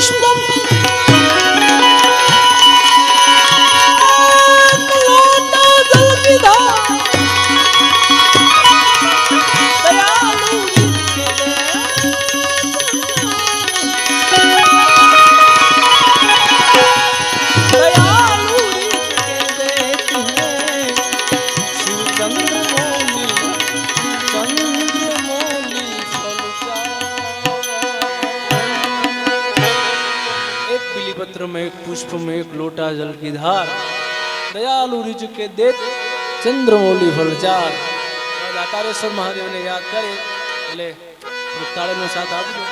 Krishna. पत्र में एक पुष्प में एक लोटा जल की धार। दयालु रिज के दे चंद्रमौली फलचार दातारेश्वर महादेव ने याद करे એટલે તાળાનો સાથ આપજો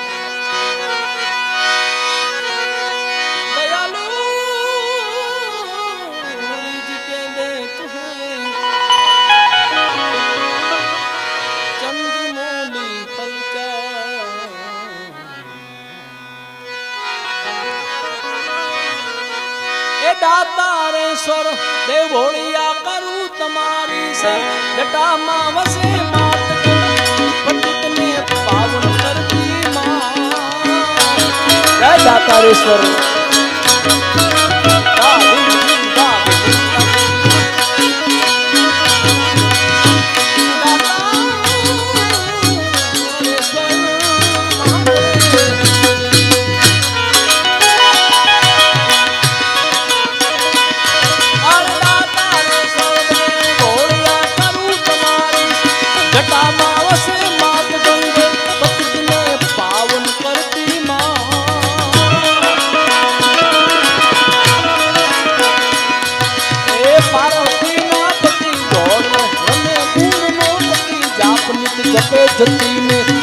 દેવોળિયા કરું તમારી સર. ડટામાં વસે માત. પાવન કરતી માં જય દાતારેશ્વર જટે જતી ને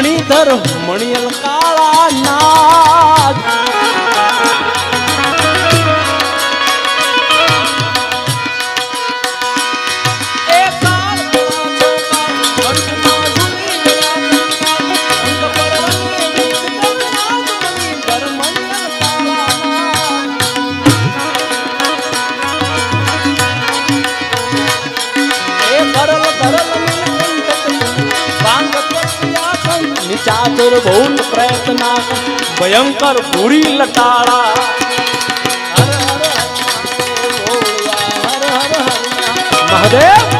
મણિધર મણિયલ કાળા નાગ ચાતુર ભૂત પ્રયત્ના ભયંકર ભૂરી લટાળા મહાદેવ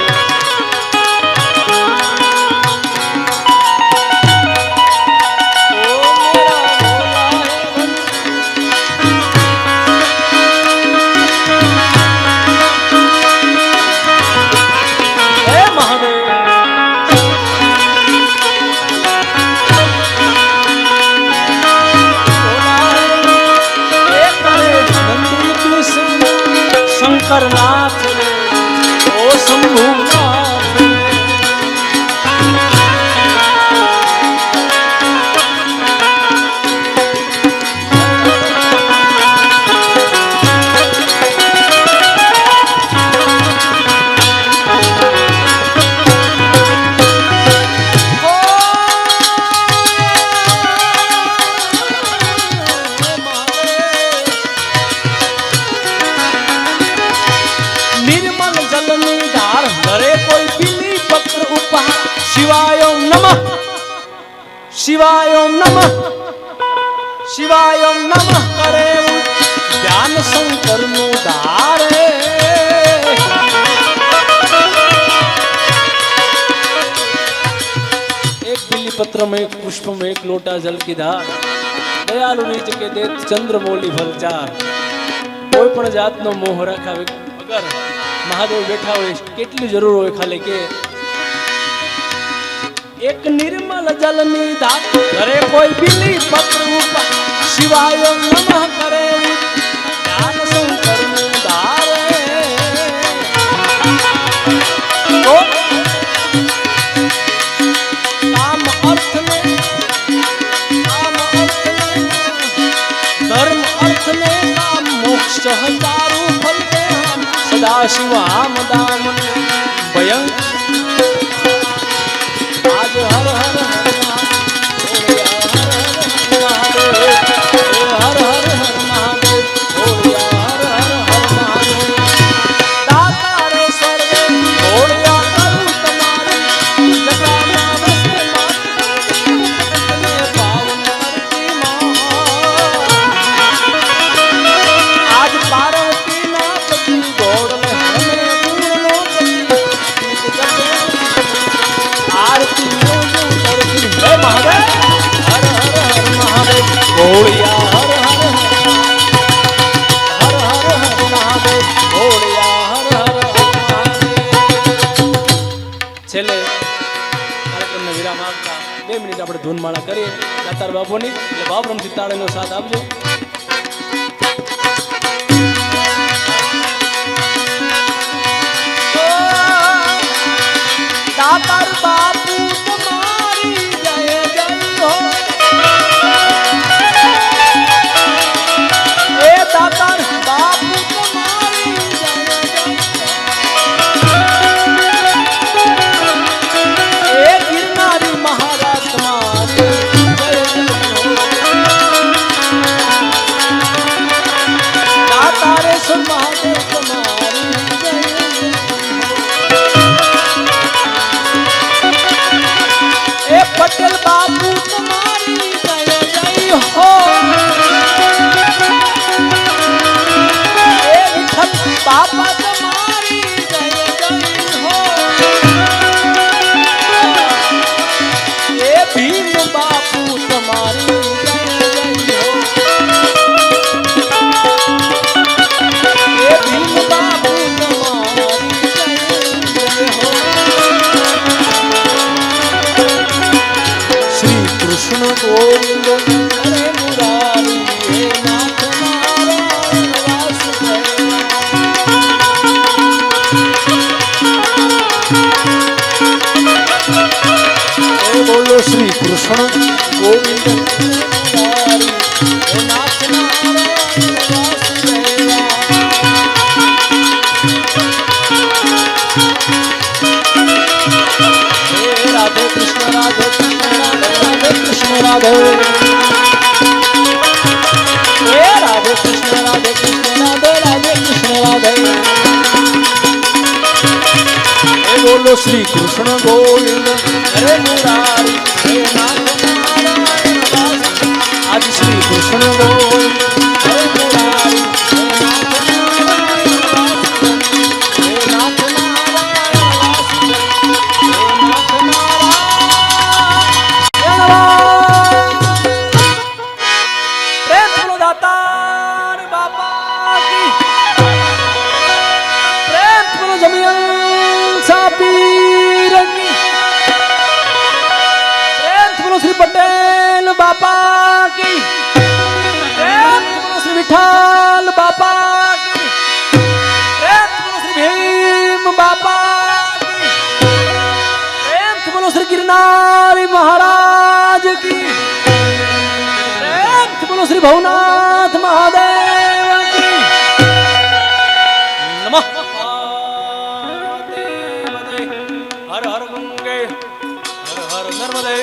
करना ઓમ નમઃ. શિવાય ઓમ નમઃ. શિવાય ઓમ નમઃ. કરે ધ્યાન શંકરનું ધારે એક બિલીપત્રમ, એક પુષ્પમ, એક લોટા જલ કીધા દયાલુ નીચ કે દે ચંદ્રમોલી ભરચાર કોઈ પણ જાતનો મોહ રાખાવે. વગર મહાદેવ બેઠા હોય, કેટલી જરૂર હોય ખાલી કે एक निर्मल जल निधा करे कोई बिली पत्र शिवाय नमः करे। ज्ञान शंकर રીતે આપણે ધૂન માળા કરીએ. દાતાર બાપુની બાપ રમ તાળીનો સાથ આપજો. બોલો શ્રી કૃષ્ણ. ગોવિંદ બોલો શ્રી કૃષ્ણ ગોવિંદ. હરે મુરારી આજે શ્રી કૃષ્ણ ગોવિંદ. મહારાજ કી બોલો શ્રી ભવનાથ મહાદેવ નમઃ હર હર ગંગે હર હર નર્મદે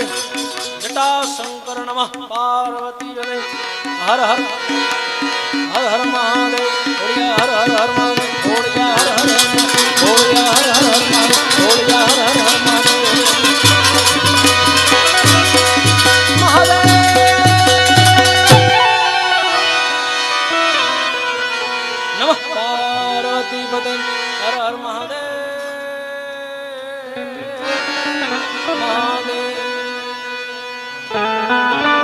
જટાશંકર નમઃ પાર્વતી હર હર હર હર મહાદેવ હર હર હર મહાદેવ